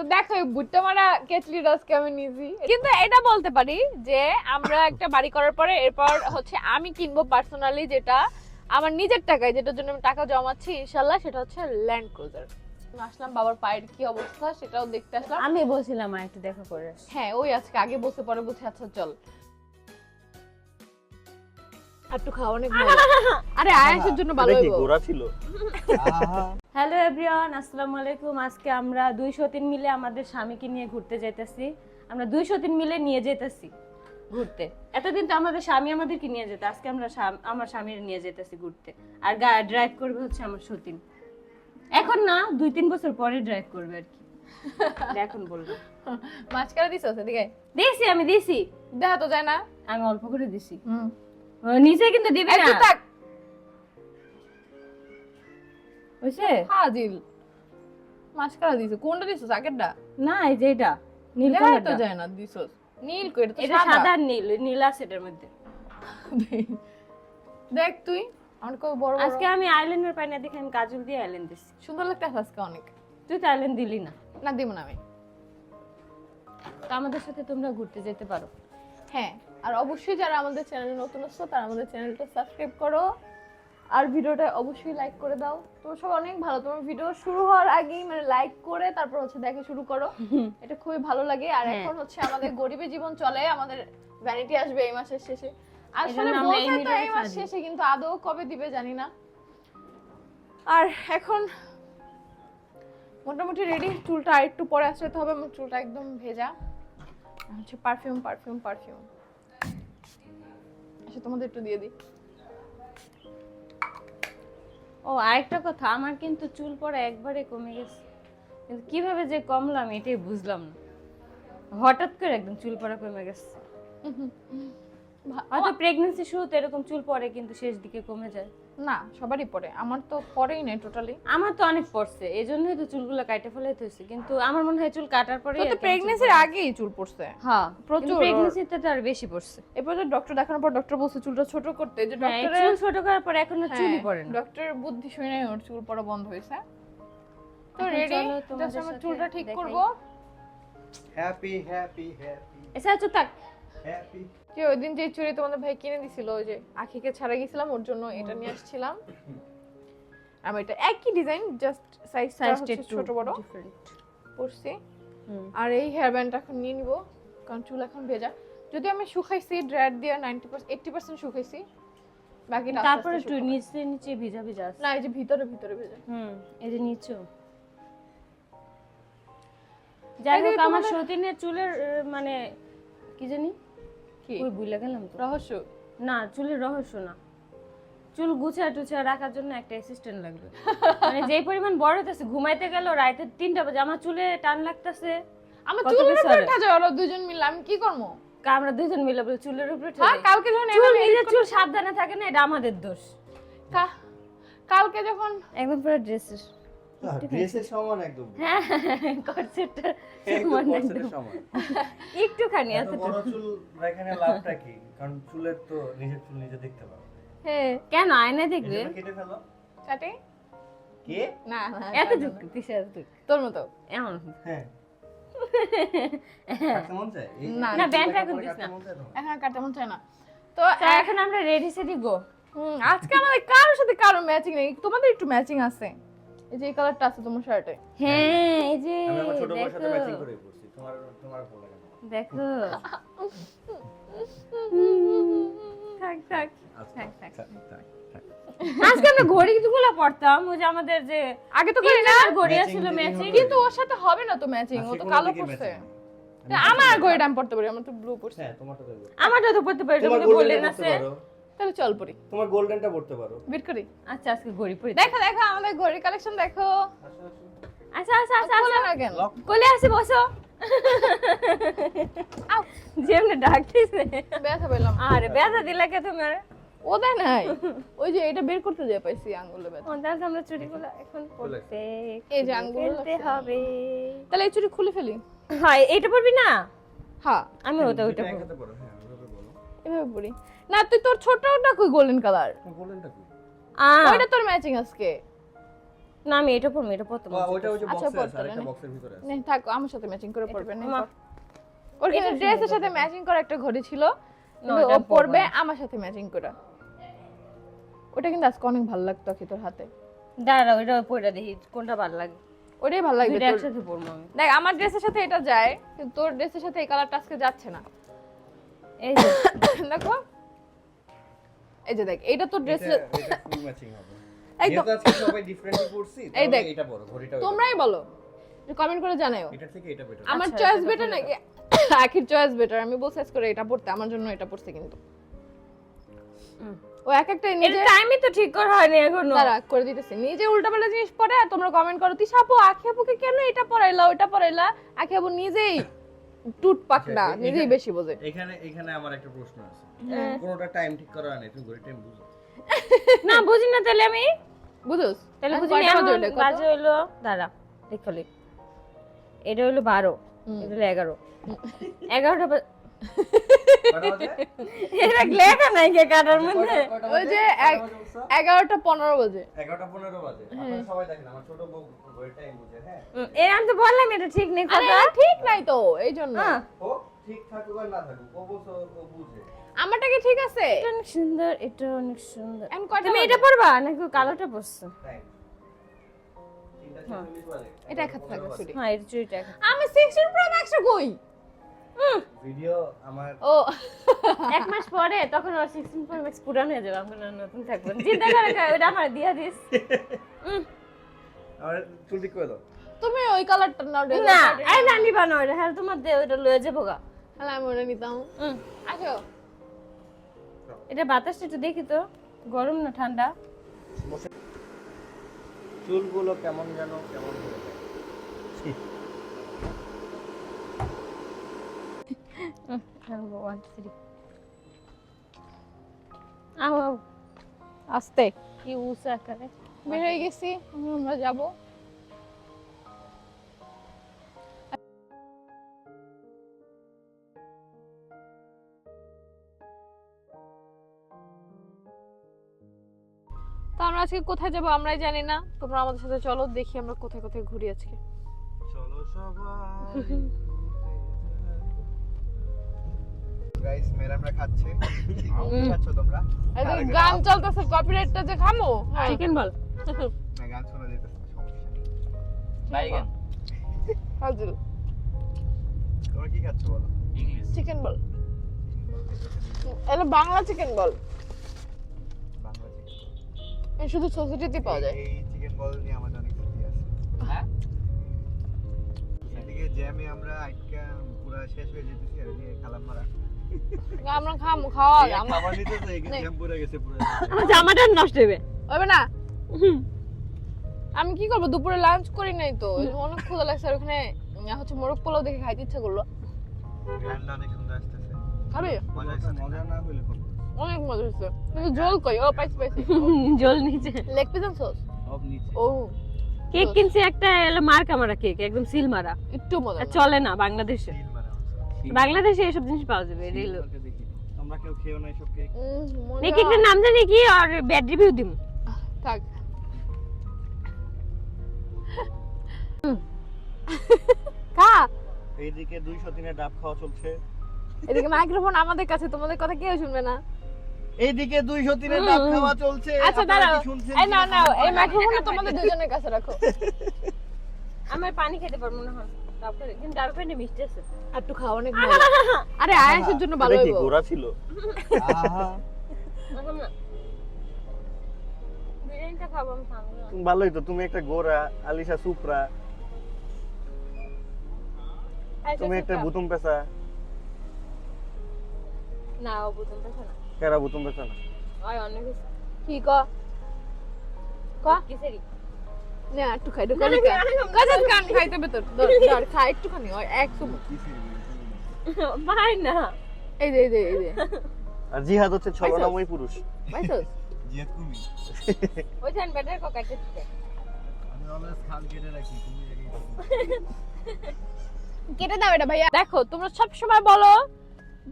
তো দেখো এই ভুট্টা মারা আমি নিয়েছি কিন্তু এটা বলতে পারি যে আমরা একটা বাড়ি করার পরে এরপর হচ্ছে আমি কিনবো পার্সোনালি যেটা আমার নিজের টাকায় যেটার জন্য আমি টাকা জমাচ্ছি ইনশাল্লাহ সেটা হচ্ছে ল্যান্ড ক্রুজার আসলাম বাবার পায়ের কি অবস্থা সেটাও দেখতে আসলাম। আমি বলছিলাম আর একটু দেখা করে হ্যাঁ ওই আজকে আগে বসে পরে বসে আচ্ছা চল। একটু খাওয়া অনেক ভালো। আরে আয়াসের জন্য ভালো হইবো। গোড়া ছিল? হ্যালো এভরিওয়ান আসসালামু আলাইকুম। আজকে আমরা দুইশো তিন মিলে আমাদের স্বামীকে নিয়ে ঘুরতে যাইতেছি। আমরা দুইশো তিন মিলে নিয়ে ঘুরতে। এতদিন তো আমাদের স্বামী আমাদেরকে নিয়ে যেত আজকে আমরা আমার স্বামীর নিয়ে যেতেছি ঘুরতে। আর ড্রাইভ করবে হচ্ছে আমার সতীন। এখন না দুই তিন বছর পরে ড্রাইভ করবে আর কি। এখন বলব। মাঝখানে দিছ দিয়েছি আমি দিয়েছি দেখা তো যায় না। আমি অল্প করে দিছি। হুম। নিচে কিন্তু দিবি না? থাক। হয়েছে হাজিল মাঝখানে দিছ। কোনটা দিছ আগেরটা? না এই যে এটা। নীল দেখা তো যায় না দিছ নীল কই এটা? তো সাদা। নীল নীল এটার মধ্যে। দেখ তুই বড় বড়। আজকে আমি আইল্যান্ডের পাই না দেখে আমি কাজল দিয়ে আইল্যান্ড দিছি। সুন্দর লাগতেছে আজকে অনেক। তুই তো আইল্যান্ড দিলি না। না দিব না আমি। তো আমাদের সাথে তোমরা ঘুরতে যেতে পারো। হ্যাঁ। আর অবশ্যই যারা আমাদের চ্যানেলে নতুন আসছো তারা আমাদের চ্যানেলটা সাবস্ক্রাইব করো। আর ভিডিওটা অবশ্যই লাইক করে দাও। তোমার সব অনেক ভালো। তোমার ভিডিও শুরু হওয়ার আগেই মানে লাইক করে তারপর হচ্ছে দেখা শুরু করো। এটা খুবই ভালো লাগে। আর হ্যাঁ। এখন হচ্ছে আমাদের গরিবের জীবন চলে। আমাদের ভ্যানিটি আসবে এই মাসের শেষে। আসলে বলছে তো এই মাস শেষে কিন্তু আদৌ কবে দিবে জানি না। আর এখন মোটামুটি রেডি চুলটা আর একটু পরে আসতে হবে। আমার চুলটা একদম ভেজা। হচ্ছে পারফিউম পারফিউম পারফিউম আচ্ছা তোমাদের একটু দিয়ে দিই। ও আরেকটা কথা আমার কিন্তু চুল পড়া একবারে কমে গেছে। কিন্তু কীভাবে যে কমলাম এটাই বুঝলাম না। হঠাৎ করে একদম চুল পড়া কমে গেছে। হয়তো প্রেগনেন্সি শুরুতে এরকম চুল পড়ে কিন্তু শেষ দিকে কমে যায়। না সবারই পরে। আমার তো পরেই নেই টোটালি আমার তো অনেক পড়ছে এই জন্যই তো চুলগুলো কাটে ফেলাইতে হয়েছে। কিন্তু আমার মনে হয় চুল কাটার পরে তো প্রেগনেন্সির আগেই চুল পড়ছে হ্যাঁ প্রচুর। প্রেগনেন্সিতে তো আর বেশি পড়ছে এরপর তো ডক্টর দেখানোর পর ডক্টর বলছে চুলটা ছোট করতে। যে হ্যাঁ, এই ডক্টরের চুল ছোট করার পর এখন আর চুলই পড়ে না। ডক্টর বুদ্ধি শুনে ওর চুল পড়া বন্ধ হয়েছে। তো রেডি জাস্ট আমার সাথে চুলটা ঠিক। করব। হ্যাপি হ্যাপি হ্যাপি এছাড়া তো থাক। হ্যাপি যে ওই দিন যে চুড়ি তোমাদের ভাই কিনে দিছিল ওই যে আখিকে ছাড়া গেছিলাম ওর জন্য এটা নিয়ে আসছিলাম। আমি এটা একই ডিজাইন জাস্ট সাইজ সাইজ ছোট বড়। হুম। আর এই হেয়ার ব্যান্ডটা এখন নিয়ে নিব কারণ চুল এখন ভেজা। যদি আমি শুকাইছি ড্রায়ার দিয়ে নাইনটি পার্সেন্ট এইটটি পার্সেন্ট শুকাইছি বাকিটা আস্তে তারপরে একটু নিচে নিচে ভিজা ভিজা আছে। না এই যে ভিতরে ভিতরে ভেজা। হুম এই যে নিচেও যাই হোক আমার সতীনের চুলের মানে কি জানি? কি? ওই বুঝলে গেলাম তো? রহস্য? না চুলের রহস্য না। চুল গুছা টুছা রাখার জন্য একটা অ্যাসিস্ট্যান্ট লাগবে মানে যেই পরিমাণ বড় হইতেছে ঘুমাইতে গেল রাতে তিনটা বাজে। আমার চুলে টান লাগতেছে। আমার চুলের উপরে আরে। ঠাজা ওরা দুজন মিলে আমি কি করব? আমরা দুজন মিলে বলে চুলের উপরে হ্যাঁ কালকে যখন চুল নিজের চুল সাবধানে থাকে না এটা আমাদের দোষ। কালকে যখন একদম পুরো ড্রেসের ড্রেসের সমান একদম। হ্যাঁ সমান একদম। একটুখানি এত এতটুকু বড় চুল এখানে লাভটা কি? কারণ চুলের তো নিজের চুল নিজে দেখতে পারো হ্যাঁ কেন আয়নায় দেখবে? এজন্য কেটে ফেলো। কাটে? কে? না না এতটুকু পিসে এতটুকু তোর মতো। এমন। হ্যাঁ। মন না, না, ব্যান্ড এখন না। কাটতে মন চায় না। তো এখন আমরা রেডি সেডি গো আজকে আমাদের কারোর সাথে কারও ম্যাচিং নেই। তোমাদের একটু ম্যাচিং আছে। এই যে এই কালারটা আছে তোমার শার্টে। হ্যাঁ এই যে দেখো। ম্যাচিং করে পড়ছি। তোমার তোমার ভালো লাগে দেখো। থাক থাক আচ্ছা, থাক, থাক। থাক, থাক, থাক। আজকে আমরা ঘড়ি গুলো পড়তাম ওই যে আমাদের যে আগে তো করি না ঘড়ি ছিল ম্যাচিং কিন্তু ওর সাথে হবে না তো ম্যাচিং ও তো কালো পড়ছে আমার ঘড়িটা আমি পড়তে পারি আমার তো ব্লু পড়ছে হ্যাঁ তোমারটা তো। আমারটা তো পড়তে পারি তোমাদের বললেন আছে পড়তে পারো তাহলে চল পড়ি। তোমার গোল্ডেনটা পড়তে পারো। বের করি? আচ্ছা আজকে ঘড়ি পড়ি। দেখো দেখো আমাদের ঘড়ির কালেকশন দেখো। আচ্ছা আচ্ছা আচ্ছা আচ্ছা। না কেন? কোলে আসে বসো। আউ, যেমনি ডাকতেছে ব্যথা পেলাম। আরে ব্যথা দিলা কে তোমার? ও দেয় নাই। ওই যে এটা বের করতে যায় পাইছি আঙ্গুলে ব্যথা। ও, তাহলে আমরা চুড়িগুলো এখন পড়তে এই যে আঙ্গুল হবে। তাহলে এই চুড়ি খুলে ফেলি। হয় এটা পড়বি না? হ্যাঁ। আমি ওটা ওটা দুইটা এভাবে পড়ি না তুই তোর ছোটটা কই? গোল্ডেন কালার গোল্ডেনটা কই? ওইটা তোর ম্যাচিং আজকে। না আমি এটা পরবো এটা পরতে ওইটা ওই যে আচ্ছা, বক্সে আছে আরেকটা বক্সের ভিতরে আছে। নে, থাক আমার সাথে ম্যাচিং করে পড়বে নে, পর। ওর কিন্তু ড্রেসের সাথে ম্যাচিং করা একটা ঘড়ি ছিল ওটা ও পরবে আমার সাথে ম্যাচিং করে। ওটা কিন্তু আজকে অনেক ভালো লাগতো কি তোর হাতে। দাঁড়া ওইটা পরে দেখি কোনটা ভালো লাগে। ওটাই ভালো লাগবে একসাথে পরবো আমি। দেখ আমার ড্রেসের সাথে এটা যায় কিন্তু তোর ড্রেসের সাথে এই কালারটা আজকে যাচ্ছে না। এই যে দেখো। এই যে দেখ এটা এটা এটা ফুল ম্যাচিং হবে। একদম। আজকে সবাই ডিফারেন্টলি পড়ছি এই দেখ। এটা বড় ঘড়িটা তোমরাই বলো কমেন্ট করে জানাও। এটার থেকে এটা বেটার আমার আচ্ছা, চয়েস বেটার নাকি? আখির চয়েস বেটার আমি বলছি করে এটা পড়তে আমার জন্য এটা পড়ছে কিন্তু। ও এক একটা এটা নিজে টাইমই তো ঠিক করা হয়নি এখনও। তারা করে দিতেছে। নিজে উল্টাপাল্টা জিনিস পড়ে আর তোমরা কমেন্ট করো তুই আপু আখি আপুকে কেন এটা পড়াইলা ওটা পড়াইলা আখি আপু নিজেই টুট পাকনা আচ্ছা, নিজেই বেশি বোঝে। এখানে এখানে আমার একটা প্রশ্ন আছে। কোনটা টাইম ঠিক করা নাই? তুমি ঘড়ি টাইম বুঝো। না বুঝি না তাহলে আমি। বুঝোস? তাহলে বুঝি কয়টা না বাজে হইল দাঁড়া দেখলি এটা হইল বারো হুম। এটা হলো এগারো। এগারোটা? এটা লেখা নাই কে কাটার মধ্যে? ওই যে কয়টা এক- বাজে বলছো? এগারোটা পনেরো বাজে। আপনারা সবাই দেখেন আমার ছোট বউ ঘড়ি টাইম বুঝে হ্যাঁ? এর আমি তো বললাম এটা ঠিক নেই কথা ঠিক নাই তো এই জন্য। হ্যাঁ। ও ঠিক থাকুক আর না থাকুক ও বলছো ও বুঝে। আমারটা কি ঠিক আছে? এটা অনেক সুন্দর এটা অনেক সুন্দর। তুমি এটা পরবা নাকি কালোটা পরছো বাজে এটা এক হাত থাকবে হ্যাঁ এটা চুরিটা আমি সিক্সটিন প্রো ম্যাক্স কই? ভিডিও আমার ও। এক মাস পরে তখন ওর সিক্সটিন প্রো ম্যাক্স পুরান হয়ে যাবে। আমরা নতুন থাকব চিন্তা করে ওটা আমার দিয়া দিস। আমার চুল ঠিক করে দাও? তুমি ওই কালারটা নাও না এই না নিবা না ওটা হ্যাঁ তোমার দে ওটা লয়ে যাব গা। তাহলে আমি ওটা নিতাম। আসো। এটা বাতাসটা একটু দেখি তো। গরম না ঠান্ডা? চুলগুলো কেমন যেন কেমন হয়ে যায়। ওয়ান থ্রি আও আও আস্তে। কি উষা করে বের হয়ে গেছি আমরা যাব। তো আমরা আজকে কোথায় যাব আমরাই জানি না। তোমরা আমাদের সাথে চলো দেখি আমরা কোথায় কোথায় ঘুরি আজকে। চলো সবাই। গাইস মেরামরা খাচ্ছে। খাচ্ছ তোমরা? গান চলতেছে কপিরাইটটা যে খামো? চিকেন বল না গান শোনা যেতেছে না সমস্যা নেই। বাইগান হাজির তোমরা কি খাচ্ছ বলো? ইংলিশ চিকেন বল এটা Bangla chicken ball Bangla chicken শুধু সোসাইটিতে পাওয়া যায়। এই চিকেন বল নিয়ে আমাদের অনেক স্মৃতি আছে। হ্যাঁ? এদিকে জ্যামে আমরা আইকা পুরো শেষ হয়ে যেতেছি আর এদিকে খালাম মারা আমরা খামো খাওয়া খাবার নিতে পুরো গেছে পুরো আমার জামাটা নষ্ট হবে। হবে না? আমি কি করব? দুপুরে লাঞ্চ করি নাই তো অনেক ক্ষুধা লাগছে আর ওখানে হচ্ছে মোরগ পোলাও দেখে খাইতে ইচ্ছা করল। খাবি? অনেক মজা কিন্তু ঝোল কই? ও পাইছি পাইছি। জল নিচে। লেগ পিস সব ও। কেক কিনছি একটা এলো মার্কা মারা কেক একদম সিল মারা। একটু মজা চলে না বাংলাদেশে। বাংলাদেশে এসব জিনিস পাওয়া যাবে দেখি। তোমরা কেউ খেও না সব কেক। এই কেকটার নাম জানি কি আর ব্যাড রিভিউ দিম। থাক। খা। এইদিকে দুইশো দিনের ডাব খাওয়া চলছে। এদিকে মাইক্রোফোন আমাদের কাছে তোমাদের কথা কেউ শুনবে না। এইদিকে দুইশো দিনের ডাব খাওয়া চলছে। আচ্ছা দাঁড়াও। কি এই নাও কিনা নাও এই মাইক্রোফোনটা তোমাদের দুজনের কাছে রাখো। আমার পানি খেতে পারব না। কিন্তু মিষ্টি আছে। একটু অনেক আরে আয়াসের জন্য ভালো ছিল? আহা। ভালোই তো তুমি একটা গোরা আলিশা সুপ্রা তুমি একটা বুতুম পেশা না ও বুঝুন দেখো না। কেরা বুতুম পেশা না? অনেক। কি ক? ক? কিসেরি না একটু খাই খাই কান খাইতে বেতর ধর ধর খা একটুখানি ওই এক চুমুক ভাই না এই যে এই যে এই যে আর জিহাদ হচ্ছে ছলনাময়ী পুরুষ জিহাদ তুমি ওই ধান ব্যাটার কক কাটতে আমি অলওয়েজ খাল কেটে রাখি তুমি কেটে দাও এটা ভাইয়া দেখো তোমরা সব সময় বলো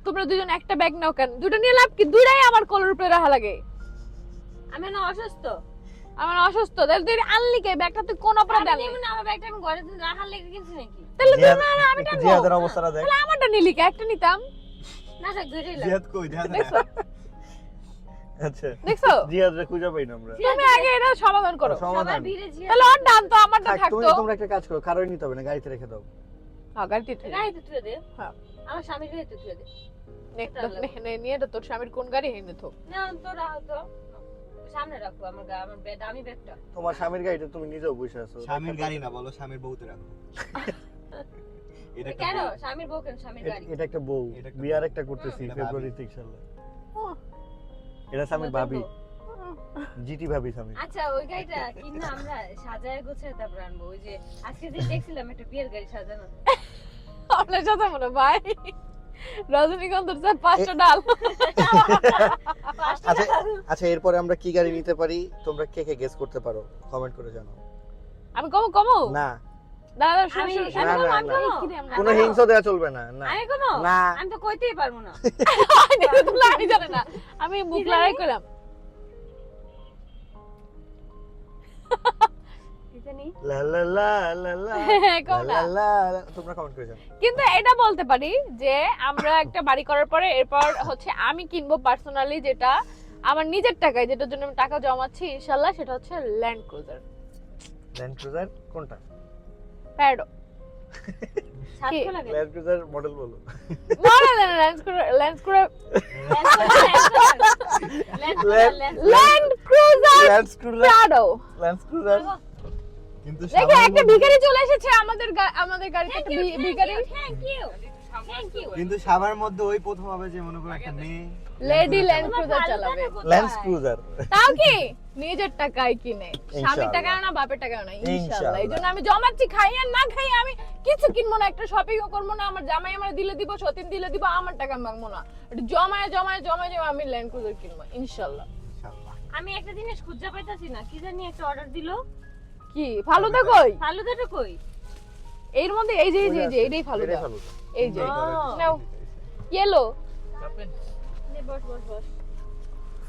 তোমরা দুজন একটা ব্যাগ নাও কেন দুটো নিয়ে লাভ কি দুটাই আমার কলের উপরে রাখা লাগে আমি না অসুস্থ আমার অসুস্থ তাহলে তুই আনলি কে? ব্যাগটা তুই কোন অপরাধে আনলি? আমি না আমার ব্যাগটা আমি ঘরে রাখার লেগে কিনছি নাকি? তাহলে তুই না আমি একটু টানবো। জিহাদের অবস্থাটা দেখ। তাহলে আমারটা নিলি কে? একটা নিতাম। না থাক দুইটাই লাগে জিহাদ কই? জিহাদ দেখছ? আচ্ছা। দেখছ? জিহাদরে খুঁজে পাই না আমরা। তুমি আগে এটা সমাধান করো। সমাধান। তাহলে ওর ডান তো আমারটা থাক, তুমি থাকতো তোমরা একটা কাজ করো কারোই নিতে হবে না গাড়িতে রেখে দাও। হ্যাঁ গাড়িতে তুই গাড়িতে তুলে দে। হ্যাঁ। আমার স্বামীর গাড়িতে তুলে দে। নে- নে- নে- নিয়ে এটা তোর স্বামীর কোন গাড়ি হেনে তো না তো রাখো তো সামনে রাখো আমার গা- আমার বে- দামি ব্যাগটা তোমার স্বামীর গাড়িতে তুমি নিজেও বসে আছো। স্বামীর গাড়ি না বলো স্বামীর বউতে রাখো। এটা কেন? স্বামীর বউ কেন? স্বামীর গাড়ি। এটা একটা বউ। বিয়ার একটা করতেছি ফেব্রুয়ারিতে ইনশাআল্লাহ এটা স্বামীর ভাবি। জিটি ভাবি স্বামী। আচ্ছা ওই গাড়িটা কিনা আমরা সাজায় গোছায় তারপর আনব। ওই যে আজকে যে দেখছিলাম একটা বিয়ের গাড়ি সাজানো। আপনার সাথে মনে ভাই। রজনীগন্ধার পাঁচটা ডাল। আচ্ছা আচ্ছা এরপরে আমরা কি গাড়ি নিতে পারি? তোমরা কে কে গেস করতে পারো? কমেন্ট করে জানাও। আমি কমো কমো? না? কোনো হিংসা দেওয়া চলবে না না। আমি কমো? না। আমি তো কইতেই পারব না। তুলা আমি জানি না। আমি বুক লড়াই করলাম। জানি। লা লা লা লা লা। লা না। লা লা। তোমরা কমেন্ট করে জানাও। কিন্তু এটা বলতে পারি যে আমরা একটা বাড়ি করার পরে এরপর হচ্ছে আমি কিনবো পার্সোনালি যেটা আমার নিজের টাকায় যেটার জন্য আমি টাকা জমাচ্ছি ইনশাল্লাহ সেটা হচ্ছে ল্যান্ড ক্রুজার ল্যান্ড ক্রুজার কোনটা? লাগে। ল্যান্ড ক্রুজার মডেল বলো। না না না land cruiser land cruiser land cruiser land cruiser Prado land cruiser কিন্তু দেখে একটা ভিখারি চলে এসেছে আমাদের আমাদের গাড়িতে একটা ভিখারি। থ্যাংক ইউ কিন্তু সবার মধ্যে ওই প্রথম হবে যে মনে করো একটা মেয়ে। লেডি ল্যান্ড ক্রুজার চালাবে। ল্যান্ড ক্রুজার তাও কি? নিজের টাকায় কিনে। স্বামীর ইনশাআল্লাহ। টাকা না বাপের টাকা না। ইনশাআল্লাহ। ইনশাআল্লাহ। এই জন্য আমি জমাচ্ছি খাই আর না খাই আমি কিছু কিনবো না একটা শপিংও করব না আমার জামাই আমার দিলে দিব সতীন দিলে দিব আমার টাকা মাগবো না। জমায় জমায় জমায় জমায় আমি ল্যান্ড ক্রুজার কিনবো ইনশাআল্লাহ। ইনশাআল্লাহ। আমি একটা জিনিস খুঁজে পাইতাছি না কি জানি একটা অর্ডার দিলো। কি ফালুদা কই? ফালুদাটা কই? এর মধ্যে এই যে এই যে এই যে এটাই ফালুদা। এই যে। নাও। ইয়েলো নে, বস বস বস।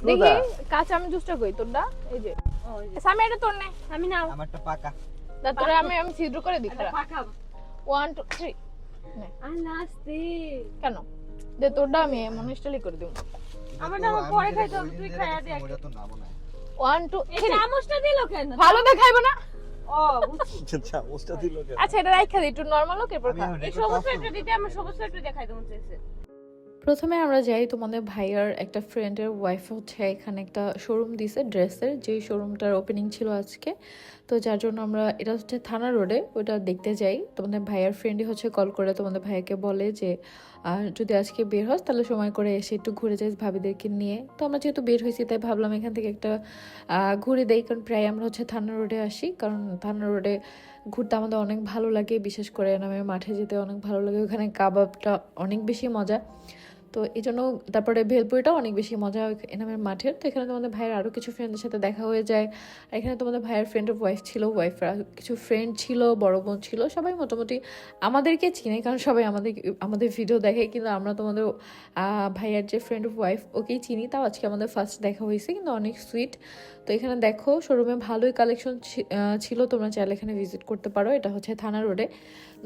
দেখি কাঁচা আমি জুসটা কই তোরটা? এই যে। ও, এই যে। সামি এটা তোর নে। আমি নাও। আমারটা পাকা। দা তোরে আমি আমি ছিদ্র করে দিই একটা পাকাম ওয়ান টু থ্রি আর লাস্টে কেন? দে তোরটা আমি এমন স্টাইলই করে দিব। আমারটা আমার পরে খাইতে হবে, তুই খাইয়া দে ওটা তো নাই। ওয়ান টু চামচটা দিল কেন? ফালুদা খাইবো না? ও বুঝছি। আচ্ছা দিল কেন? আচ্ছা এটা দিই একটু নরমাল এই। একটা দিতে একটা দেখাই দেবো প্রথমে আমরা যাই তোমাদের ভাইয়ার একটা ফ্রেন্ডের ওয়াইফ হচ্ছে এখানে একটা শোরুম দিছে ড্রেসের যেই শোরুমটার ওপেনিং ছিল আজকে। তো যার জন্য আমরা এটা হচ্ছে থানা রোডে ওটা দেখতে যাই। তোমাদের ভাইয়ার ফ্রেন্ডই হচ্ছে কল করে তোমাদের ভাইয়াকে বলে যে আহ, যদি আজকে বের হস তাহলে সময় করে এসে একটু ঘুরে যাই ভাবিদেরকে নিয়ে। তো আমরা যেহেতু বের হয়েছি তাই ভাবলাম এখান থেকে একটা ঘুরে দেই। কারণ প্রায় আমরা হচ্ছে থানা রোডে আসি। কারণ থানা রোডে ঘুরতে আমাদের অনেক ভালো লাগে। বিশেষ করে নামে মাঠে যেতে অনেক ভালো লাগে। ওখানে কাবাবটা অনেক বেশি মজা। তো এই জন্য তারপরে ভেলপুরিটাও অনেক বেশি মজা হয় এনামের মাঠের। তো এখানে তোমাদের ভাইয়ের আরও কিছু ফ্রেন্ডের সাথে দেখা হয়ে যায়। আর এখানে তোমাদের ভাইয়ের ফ্রেন্ডের ওয়াইফ ছিল ওয়াইফরা কিছু ফ্রেন্ড ছিল, বড় বোন ছিল, সবাই মোটামুটি আমাদেরকে চিনে, কারণ সবাই আমাদের আমাদের ভিডিও দেখে, কিন্তু আমরা তোমাদের ভাইয়ের যে ফ্রেন্ড ওয়াইফ ওকেই চিনি। তাও আজকে আমাদের ফার্স্ট দেখা হয়েছে, কিন্তু অনেক সুইট তো এখানে দেখো শোরুমে ভালোই কালেকশন ছিল, তোমরা চাইলে এখানে ভিজিট করতে পারো। এটা হচ্ছে থানা রোডে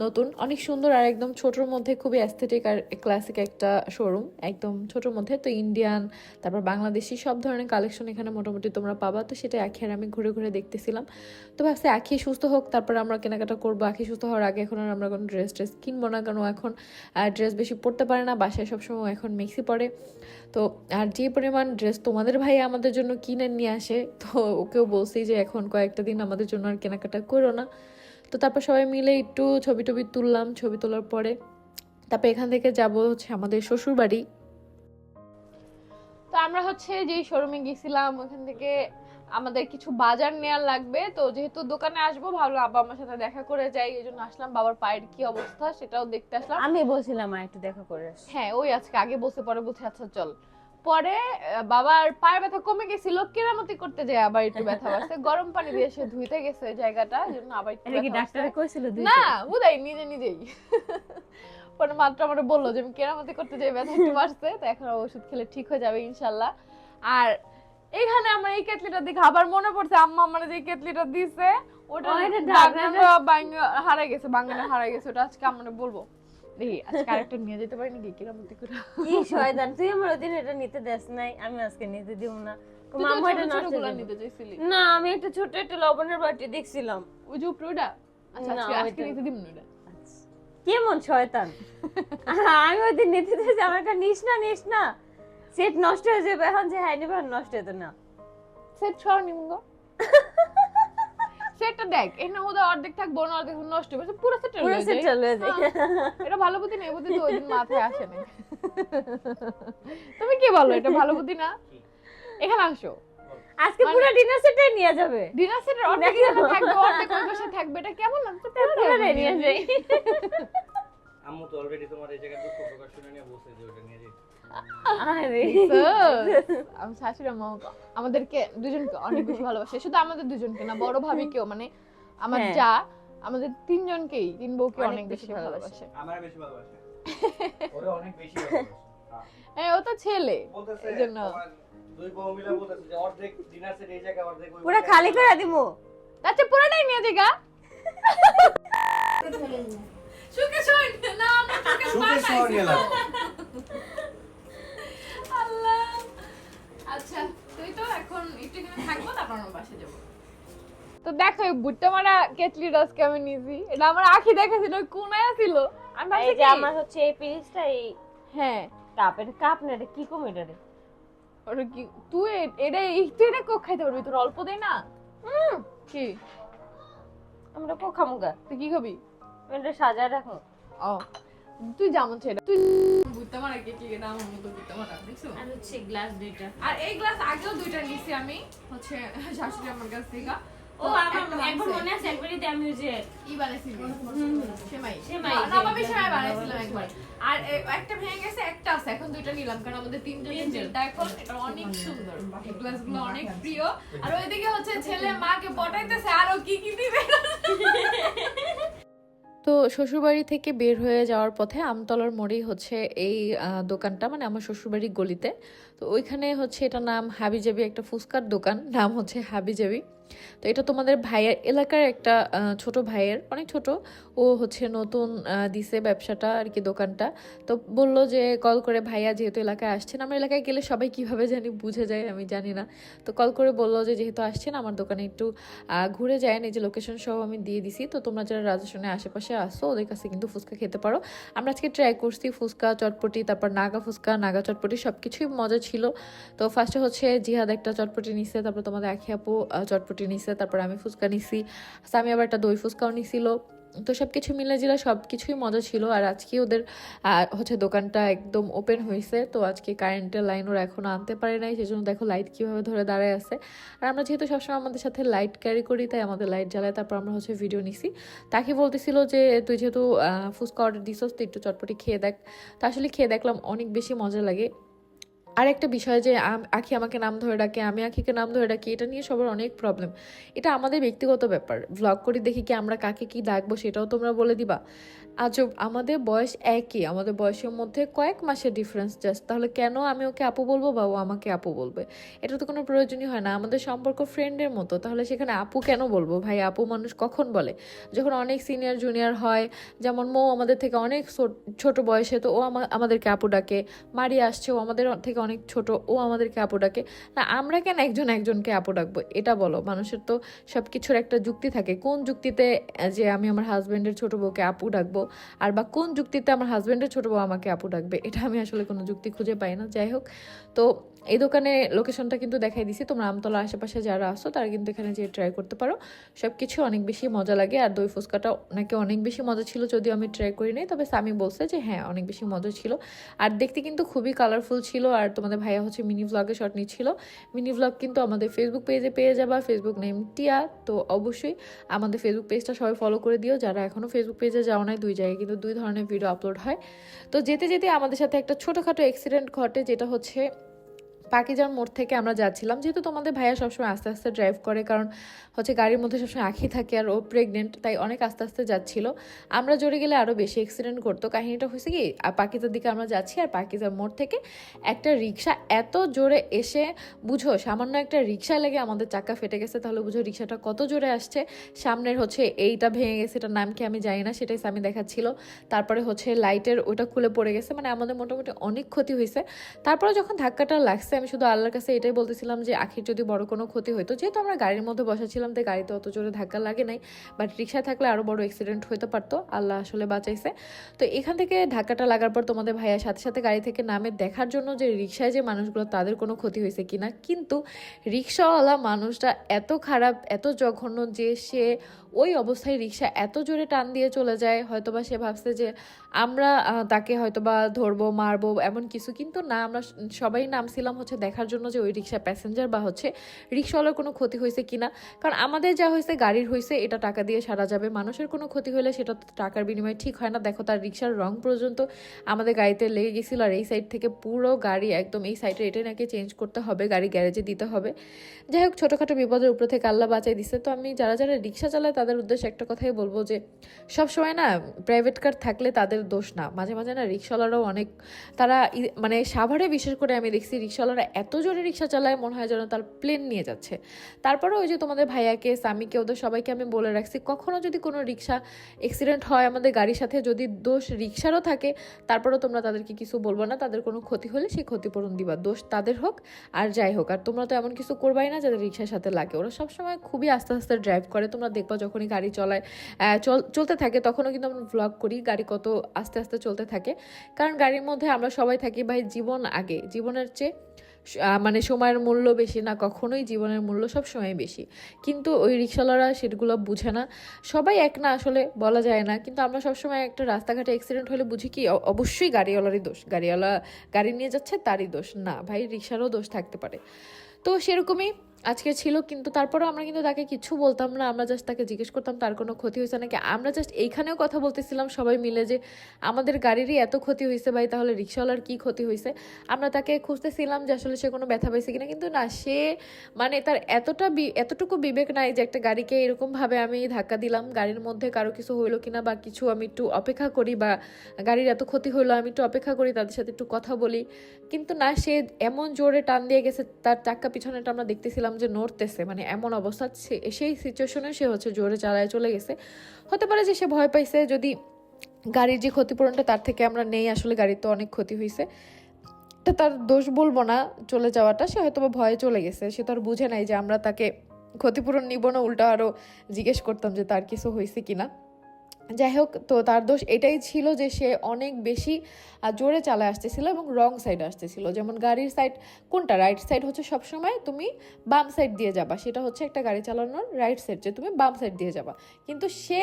নতুন। অনেক সুন্দর আর একদম ছোটোর মধ্যে খুবই অ্যাস্থেটিক আর ক্লাসিক একটা শোরুম একদম ছোটোর মধ্যে, তো ইন্ডিয়ান তারপর বাংলাদেশি সব ধরনের কালেকশন এখানে মোটামুটি তোমরা পাবা। তো সেটা আখি আর আমি ঘুরে ঘুরে দেখতেছিলাম। তো ভাবছি আখি সুস্থ হোক, তারপর আমরা কেনাকাটা করব। আখি সুস্থ হওয়ার আগে এখন আর আমরা কোনো ড্রেস ট্রেস কিনবো না। কারণ এখন ড্রেস বেশি পরতে পারে না, বাসায় সবসময় এখন মেক্সি পরে। তো আর যে পরিমাণ ড্রেস তোমাদের ভাই আমাদের জন্য কিনে নিয়ে আসে, তো ওকেও বলছি যে এখন কয়েকটা দিন আমাদের জন্য আর কেনাকাটা করো না। তো তারপর সবাই মিলে একটু ছবি টবি তুললাম, ছবি তোলার পরে তারপর এখান থেকে যাব হচ্ছে আমাদের শ্বশুর বাড়ি তো আমরা হচ্ছে যে শোরুমে গেছিলাম, ওখান থেকে আমাদের কিছু বাজার নেওয়ার লাগবে। তো যেহেতু দোকানে আসব ভাবলাম আব্বা আমার সাথে দেখা করে যাই এই জন্য আসলাম। বাবার পায়ের কি অবস্থা সেটাও দেখতে আসলাম। আমি বলছিলাম আর একটু দেখা করে আসি। হ্যাঁ ওই আজকে আগে বসে পরে বলছে আচ্ছা চল। পরে বাবার পায়ের ব্যথা কমে গেছিল কেরামতি করতে যায় আবার একটু ব্যথা বাড়ছে। গরম পানি দিয়ে সে ধুইতে গেছে ওই জায়গাটা জন্য আবার একটু কি। ডাক্তারে কইছিল না বুঝাই নিজে নিজেই। পরে মাত্র আমার বলল যে আমি কেরামতি করতে যাই ব্যথা একটু বাড়ছে তো এখন ওষুধ খেলে ঠিক হয়ে যাবে ইনশাল্লাহ। আর এইখানে আমরা এই কেটলিটা দেখে আবার মনে পড়ছে আম্মা আমার যে কেটলিটা দিছে ওটা ঢাকনাটা- গেছে হারাই গেছে ওটা আজকে আমরা বলব। দেখি আজকে আরেকটা নিয়ে যেতে পারি নাকি? কিরামতি করে? কি শয়তান তুই আমার ওদিন এটা নিতে দেস নাই আমি আজকে নিতে দিব না। এটা নষ্ট করে নিতে চাইছিলি। না আমি একটা ছোট একটা লবণের বাটি দেখছিলাম। ওই যে আচ্ছা আজকে নিতে দিব না ওটা কেমন শয়তান? আমি ওই দিন নিতে দিয়েছি আমার নিস না নিস না। সেট নষ্ট হয়ে যাবে এখন যে হ্যাঁ নিবে নষ্ট হতো না। সেট সর নিমুঙ্গ সেটটা দেখ এখানে ওদের অর্ধেক থাকব না অর্ধেক নষ্ট হবে পুরো সেটটা পুরো সেট চলে যায়। এটা ভালো বুদ্ধি না এই বুদ্ধি তো ওই দিন মাথায় আসে না তুমি কি বলো এটা ভালো বুদ্ধি না? এখানে আসো। আজকে মানে- পুরো ডিনার সেটটাই নিয়ে যাবে। ডিনার সেটের অর্ধেক এখানে থাকবে অর্ধেক ওই পাশে থাকবে এটা কেমন লাগছে? পুরো নিয়ে যাই। আম্মু তো অলরেডি তোমার এই জায়গায় দুঃখ প্রকাশ শুনে নিয়ে বসে যে ওটা নিয়ে আরে আমি শাশুড়ি মা আমাদেরকে দুজনকে অনেক বেশি ভালোবাসে। শুধু আমাদের দুজনকে না বড় ভাবিকেও মানে আমার হ্যাঁ। যা আমাদের তিনজনকেই তিন বউকে অনেক বেশি ভালোবাসে। আমার বেশি ভালোবাসে। ওরে অনেক বেশি ভালোবাসে। হ্যাঁ। ও তো ছেলে বলতেছে এই জন্য। তোমার দুই বউ মিলে বলতেছে যে অর্ধেক ডিনার সেট এই জায়গায় অর্ধেক ওই পুরো জায়গায়। খালি করে দিমু আচ্ছা পুরোটাই নিয়ে যাই গা সুখে শোন না না সুখে সুখে শহর গেলাম আল্লাহ আচ্ছা তুই তো এখন একটু এখানে থাকব তারপর আমরা বাসে যাব। তো দেখো এই বুট্টা মারা কেটলি রস কেমন নিয়েছি এটা আমার আখি দেখেছিল ওই কোনায় ছিল আমি ভাবছি যে আমার হচ্ছে এই এই হ্যাঁ। কাপ কাপ না এটা কি কম এটা রে? ওটা কি তুই এটা এই- তুই এটা কোক খাইতে পারবি? তোর অল্প দেই না? কি? আমরা কো খামুগা তুই কি খাবি? এটা সাজা রাখো ও। তুই যেমন ছেলে তুই মারা কেটলি এটা আমার মতো বুট্টা মারা দেখছ? আর হচ্ছে গ্লাস দুইটা। আর এই গ্লাস আগেও দুইটা নিছি আমি হচ্ছে শাশুড়ি আমার কাছ থেকে। ও আমার একবার মনে আছে একবারই দিয়ে আমি যে ই সেমাই। সেমাই, না, সেমাই বানাইছিলাম একবার। আর একটা ভেঙে গেছে একটা আছে। এখন দুইটা নিলাম কারণ আমাদের তিনজনের যেটা এখন এটা অনেক সুন্দর। গ্লাসগুলো অনেক প্রিয়। আর ওইদিকে হচ্ছে ছেলে মাকে পটাইতেছে আরও কি কি দিবে? তো শ্বশুরবাড়ি থেকে বের হয়ে যাওয়ার পথে আমতলার মোড়েই হচ্ছে এই দোকানটা মানে আমার শ্বশুরবাড়ির গলিতে। তো ওইখানে হচ্ছে এটা নাম হাবিজাবি একটা ফুচকার দোকান, নাম হচ্ছে হাবিজাবি। তো এটা তোমাদের ভাইয়ের এলাকার একটা ছোট ভাইয়ের অনেক ছোট। ও হচ্ছে নতুন দিছে ব্যবসাটা আর কি দোকানটা। তো বলল যে কল করে ভাইয়া যেহেতু এলাকায় আসছেন আমার এলাকায় গেলে সবাই কীভাবে জানি বুঝে যায় আমি জানি না। তো কল করে বলল যে যেহেতু আসছেন আমার দোকানে একটু ঘুরে যায় এই যে লোকেশন সহ আমি দিয়ে দিছি। তো তোমরা যারা রাজস্থানের আশেপাশে আসো ওদের কাছে কিন্তু ফুচকা খেতে পারো। আমরা আজকে ট্রাই করছি ফুচকা চটপটি তারপর নাগা ফুচকা নাগা চটপটি সব কিছুই মজা ছিল। তো ফার্স্টে হচ্ছে জিহাদ একটা চটপটি নিছে তারপর তোমাদের আখি আপু আহ, চটপটি নিছে, তারপর আমি ফুচকা নিছি। সামি আবার একটা দই ফুচকাও নিছিল। তো সব কিছু মিলে জিলা সব কিছুই মজা ছিল। আর আজকে ওদের হচ্ছে দোকানটা একদম ওপেন হয়েছে তো আজকে কারেন্টের লাইন ওরা এখনও আনতে পারে নাই। সেজন্য দেখো লাইট কীভাবে ধরে দাঁড়ায় আছে। আর আমরা যেহেতু সবসময় আমাদের সাথে লাইট ক্যারি করি, তাই আমাদের লাইট জ্বালায়। তারপর আমরা হচ্ছে ভিডিও নিছি। তাকে বলতেছিল যে, তুই যেহেতু ফুচকা অর্ডার দিছস, তো একটু চটপটি খেয়ে দেখ। তা আসলে খেয়ে দেখলাম, অনেক বেশি মজা লাগে। আর একটা বিষয় যে আখি আমাকে নাম ধরে ডাকে, আমি আখিকে নাম ধরে ডাকি, এটা নিয়ে সবার অনেক প্রবলেম এটা আমাদের ব্যক্তিগত ব্যাপার। ভ্লগ করে দেখি কি আমরা কাকে কি ডাকবো সেটাও তোমরা বলে দিবা। আজব, আমাদের বয়স একই, আমাদের বয়সের মধ্যে কয়েক মাসের ডিফারেন্স জাস্ট তাহলে কেন আমি ওকে আপু বলব বা ও আমাকে আপু বলবে? এটা তো কোনো প্রয়োজনই হয় না, আমাদের সম্পর্ক ফ্রেন্ডের মতো, তাহলে সেখানে আপু কেন বলব? ভাই, আপু মানুষ কখন বলে? যখন অনেক সিনিয়র জুনিয়র হয়, যেমন মৌ আমাদের থেকে অনেক ছোট- বয়সে, তো ও আমা- আমাদেরকে আপু ডাকে মারি আসছে, ও আমাদের থেকে অনেক ছোট, ও আমাদেরকে আপু ডাকে, না আমরা কেন একজন একজনকে আপু ডাকবো? এটা বলো, মানুষের তো সব কিছুর একটা যুক্তি থাকে, কোন যুক্তিতে, যে আমি আমার হাজব্যান্ডের ছোট বউকে আপু ডাকবো? আর বা কোন যুক্তিতে আমার হাজব্যান্ডের ছোট বউ আমাকে আপু ডাকবে, এটা আমি আসলে কোনো যুক্তি খুঁজে পাই না। যাই হোক তো এই দোকানে লোকেশনটা কিন্তু দেখাই দিছি। তোমরা আমতলা আশেপাশে যারা আসো তারা কিন্তু এখানে যেয়ে ট্রাই করতে পারো। সব কিছু অনেক বেশি মজা লাগে আর দই ফুচকাটা নাকি অনেক বেশি মজা ছিল যদিও আমি ট্রাই করি নাই, তবে সামি বলছে যে হ্যাঁ অনেক বেশি মজা ছিল। আর দেখতে কিন্তু খুবই কালারফুল ছিল আর তোমাদের ভাইয়া হচ্ছে মিনি ভ্লগে শট নিচ্ছিল। মিনি ভ্লগ কিন্তু আমাদের ফেসবুক পেজে পেয়ে যাবা। ফেসবুক নেম টিয়া। তো অবশ্যই আমাদের ফেসবুক পেজটা সবাই ফলো করে দিও। যারা এখনও ফেসবুক পেজে যাও নাই, দুই জায়গায় কিন্তু দুই ধরনের ভিডিও আপলোড হয়। তো যেতে যেতে আমাদের সাথে একটা ছোটোখাটো অ্যাক্সিডেন্ট ঘটে, যেটা হচ্ছে পাকিজার মোড় থেকে আমরা যাচ্ছিলাম। যেহেতু তোমাদের ভাইয়া সবসময় আস্তে আস্তে ড্রাইভ করে, কারণ হচ্ছে গাড়ির মধ্যে সবসময় আঁখি থাকে আর ও প্রেগনেন্ট তাই অনেক আস্তে আস্তে যাচ্ছিল। আমরা জোরে গেলে আরও বেশি অ্যাক্সিডেন্ট করতো। কাহিনীটা হয়েছে কি আর পাকিজার দিকে আমরা যাচ্ছি আর পাকিজার মোড় থেকে একটা রিক্সা এত জোরে এসে বুঝো, সামান্য একটা রিক্সা লেগে আমাদের চাকা ফেটে গেছে, তাহলে বুঝো রিক্সাটা কত জোরে আসছে। সামনের হচ্ছে এইটা ভেঙে গেছে, এটার নাম কি আমি জানি না, সেটাই আমি দেখাচ্ছিল। তারপরে হচ্ছে লাইটের ওটা খুলে পড়ে গেছে মানে আমাদের মোটামুটি অনেক ক্ষতি হয়েছে তারপরে যখন ধাক্কাটা লাগছে আমি শুধু আল্লাহর কাছে এটাই বলতেছিলাম যে আখির যদি বড় কোনো ক্ষতি হতো যেহেতু আমরা গাড়ির মধ্যে বসাছিলাম, তাই গাড়িতে অত জোরে ধাক্কা লাগে নাই। বাট রিক্সায় থাকলে আরও বড় অ্যাক্সিডেন্ট হতে পারতো, আল্লাহ আসলে বাঁচাইছে। তো এখান থেকে ধাক্কাটা লাগার পর তোমাদের ভাইয়া সাথে সাথে গাড়ি থেকে নামে দেখার জন্য যে রিক্সায় যে মানুষগুলো, তাদের কোনো ক্ষতি হয়েছে কিনা। কিন্তু রিক্সাওয়ালা মানুষটা এত খারাপ, এত জঘন্য যে সে ওই অবস্থায় রিক্সা এত জোরে টান দিয়ে চলে যায়, হয়তোবা সে ভাবছে যে আমরা তাকে হয়তোবা ধরবো, মারবো, এমন কিছু। কিন্তু না, আমরা সবাই নামছিলাম হচ্ছে দেখার জন্য যে ওই রিক্সা প্যাসেঞ্জার বা হচ্ছে রিক্সাওয়ালার কোনো ক্ষতি হয়েছে কিনা। কারণ আমাদের যা হয়েছে, গাড়ির হয়েছে, এটা টাকা দিয়ে সারা যাবে। মানুষের কোনো ক্ষতি হলে সেটা তো টাকার বিনিময়ে ঠিক হয় না। দেখো, তার রিক্সার রং পর্যন্ত আমাদের গাড়িতে লেগে গেছিল আর এই সাইড থেকে পুরো গাড়ি একদম এই সাইডে এটাই নাকি চেঞ্জ করতে হবে, গাড়ি গ্যারেজে দিতে হবে। যাই হোক, ছোটোখাটো বিপদের উপর থেকে আল্লাহ বাঁচাই দিছে। তো আমি, যারা যারা রিক্সা চালায় তাদের উদ্দেশ্যে একটা কথাই বলব যে সব সময় না প্রাইভেট কার থাকলে তাদের দোষ না। মাঝে মাঝে না রিক্সাওয়ালারাও অনেক, তারা মানে সাভারে বিশেষ করে আমি দেখছি রিক্সাওয়ালারা এত জোরে রিক্সা চালায়, মনে হয় যেন তার প্লেন নিয়ে যাচ্ছে। তারপরে ওই যে তোমাদের ভাইয়াকে স্বামীকে ওদের সবাইকে আমি বলে রাখছি, কখনো যদি কোনো রিক্সা অ্যাক্সিডেন্ট হয় আমাদের গাড়ির সাথে, যদি দোষ রিক্সারও থাকে, তারপরেও তোমরা তাদেরকে কিছু বলব না, তাদের কোনো ক্ষতি হলে সেই ক্ষতিপূরণ দিবা। দোষ তাদের হোক আর যাই হোক, আর তোমরা তো এমন কিছু করবাই না যাদের রিক্সার সাথে লাগে। ওরা সবসময় খুবই আস্তে আস্তে ড্রাইভ করে, তোমরা দেখবা যখনই গাড়ি চলায় চল, চলতে থাকে তখনও কিন্তু আমরা ভ্লগ করি, গাড়ি কত আস্তে আস্তে চলতে থাকে। কারণ গাড়ির মধ্যে আমরা সবাই থাকি ভাই জীবন আগে, জীবনের চেয়ে মানে সময়ের মূল্য বেশি না, কখনোই জীবনের মূল্য সব সময় বেশি। কিন্তু ওই রিক্সাওয়ালারা সেগুলো বুঝে না। সবাই এক না আসলে বলা যায় না, কিন্তু আমরা সবসময় একটা রাস্তাঘাটে অ্যাক্সিডেন্ট হলে বুঝি কি অবশ্যই গাড়িওয়ালারই দোষ, গাড়িওয়ালা গাড়ি নিয়ে যাচ্ছে তারই দোষ। না, ভাই রিক্সারও দোষ থাকতে পারে। তো সেরকমই আজকে ছিল, কিন্তু তারপরেও আমরা কিন্তু তাকে কিছু বলতাম না, আমরা জাস্ট তাকে জিজ্ঞেস করতাম, তার কোনো ক্ষতি হয়েছে নাকি? আমরা জাস্ট এইখানেও কথা বলতেছিলাম, সবাই মিলে যে আমাদের গাড়িরই এত ক্ষতি হয়েছে ভাই, তাহলে রিক্সাওয়ালার কি ক্ষতি হয়েছে? আমরা তাকে খুঁজতেছিলাম যে আসলে সে কোনো ব্যথা পাইছে কিনা, কিন্তু না, সে মানে তার এতটা এতটুকু বিবেক নাই যে একটা গাড়িকে এরকমভাবে আমি ধাক্কা দিলাম, গাড়ির মধ্যে কারও কিছু হইল কিনা বা কিছু আমি একটু অপেক্ষা করি বা গাড়ির এত ক্ষতি হইল, আমি একটু অপেক্ষা করি, তাদের সাথে একটু কথা বলি। কিন্তু না, সে এমন জোরে টান দিয়ে গেছে, তার চাক্কা পিছনেটা আমরা দেখতেছিলাম যে নড়তেছে মানে এমন অবস্থা সেই সিচুয়েশনে সে হচ্ছে জোরে চালায় চলে গেছে। হতে পারে যে সে ভয় পাইছে, যদি গাড়ির যে ক্ষতিপূরণটা তার থেকে আমরা নেই, আসলে গাড়ির তো অনেক ক্ষতি হয়েছে তা তার দোষ বলব না, চলে যাওয়াটা, সে হয়তো ভয়ে চলে গেছে, সে তো আর বুঝে নাই যে আমরা তাকে ক্ষতিপূরণ নিব না, উল্টা আরও জিজ্ঞেস করতাম যে তার কিছু হয়েছে কিনা। যাই হোক তো তার দোষ এটাই ছিল যে সে অনেক বেশি জোরে চালায় আসতেছিল এবং রং সাইড আসতেছিল। যেমন গাড়ির সাইড কোনটা? রাইট সাইড হচ্ছে সবসময় তুমি বাম সাইড দিয়ে যাবা। সেটা হচ্ছে একটা গাড়ি চালানোর রাইট সাইড যে তুমি বাম সাইড দিয়ে যাবা। কিন্তু সে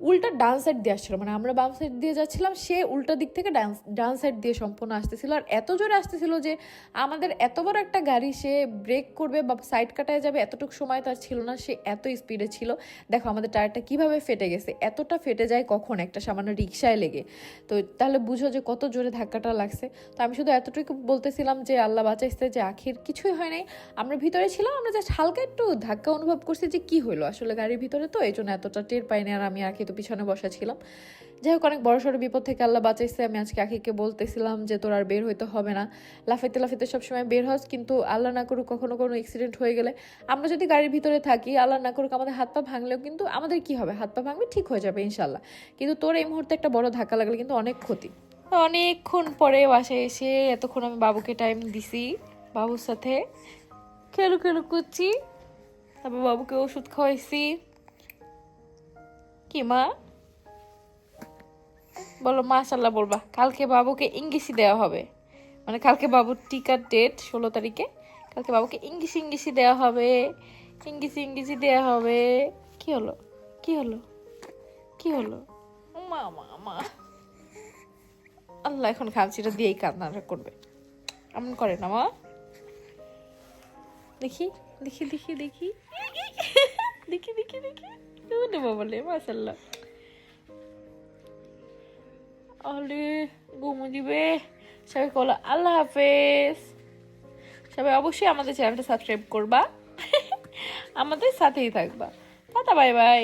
উল্টা ডান সাইড দিয়ে আসছিল। মানে আমরা বাম সাইড দিয়ে যাচ্ছিলাম, সে উল্টা দিক থেকে ডান ডান সাইড দিয়ে সম্পূর্ণ আসতেছিল। আর এত জোরে আসতেছিল যে আমাদের এত বড় একটা গাড়ি সে ব্রেক করবে বা সাইড কাটায় যাবে, এতটুকু সময় তার ছিল না, সে এত স্পিডে ছিল। দেখো, আমাদের টায়ারটা কীভাবে ফেটে গেছে, এতটা ফেটে যায় কখন? একটা সামান্য রিক্সায় লেগে। তো তাহলে বুঝো যে কত জোরে ধাক্কাটা লাগছে। তো আমি শুধু এতটুকু বলতেছিলাম যে আল্লাহ বাঁচাইছে যে আখির কিছুই হয় নাই। আমরা ভিতরে ছিলাম, আমরা জাস্ট হালকা একটু ধাক্কা অনুভব করছি যে কি হলো আসলে গাড়ির ভিতরে তো, এই জন্য এতটা টের পাইনি আর আমি আখি তো পিছনে বসা ছিলাম। যাই হোক, অনেক বড় সড়ো বিপদ থেকে আল্লাহ বাঁচাইছে। আমি আজকে আখিকে বলতেছিলাম যে, তোর আর বের হইতে হবে না। লাফাইতে লাফাইতে সবসময় বের হস, কিন্তু আল্লাহ না করুক কখনো কোনো অ্যাক্সিডেন্ট হয়ে গেলে আমরা যদি গাড়ির ভিতরে থাকি, আল্লাহ না করুক আমাদের হাত পা ভাঙলেও কিন্তু আমাদের কি হবে? হাত পা ভাঙবে, ঠিক হয়ে যাবে ইনশাল্লাহ কিন্তু তোর এই মুহূর্তে একটা বড় ধাক্কা লাগলে কিন্তু অনেক ক্ষতি। অনেকক্ষণ পরে বাসায় এসে এতক্ষণ আমি বাবুকে টাইম দিছি, বাবুর সাথে। খেলু খেলু করছি, তারপর বাবুকে ওষুধ খাওয়াইছি। কি, মা? বলো মাশাল্লাহ বলবা। কালকে বাবুকে ইংলিশি দেওয়া হবে। মানে কালকে বাবুর টিকার ডেট ষোলো তারিখে। কালকে বাবুকে ইংলিশ ইংলিশি দেওয়া হবে। ইংলিশি ইংলিশি দেওয়া হবে। কি হলো? কি হলো? কি হলো? মা মা মা। আল্লাহ এখন খামচিটা দিয়েই কান্নাটা করবে। এমন করে না, মা। দেখি দেখি দেখি দেখি। দেখি দেখি দেখি। নেব বলে মাসাল্লাহ আলে ঘুমো দিবে সবাই বলো আল্লাহ হাফেজ সবাই অবশ্যই আমাদের চ্যানেলটা সাবস্ক্রাইব করবা আমাদের সাথেই থাকবা টাটা বাই বাই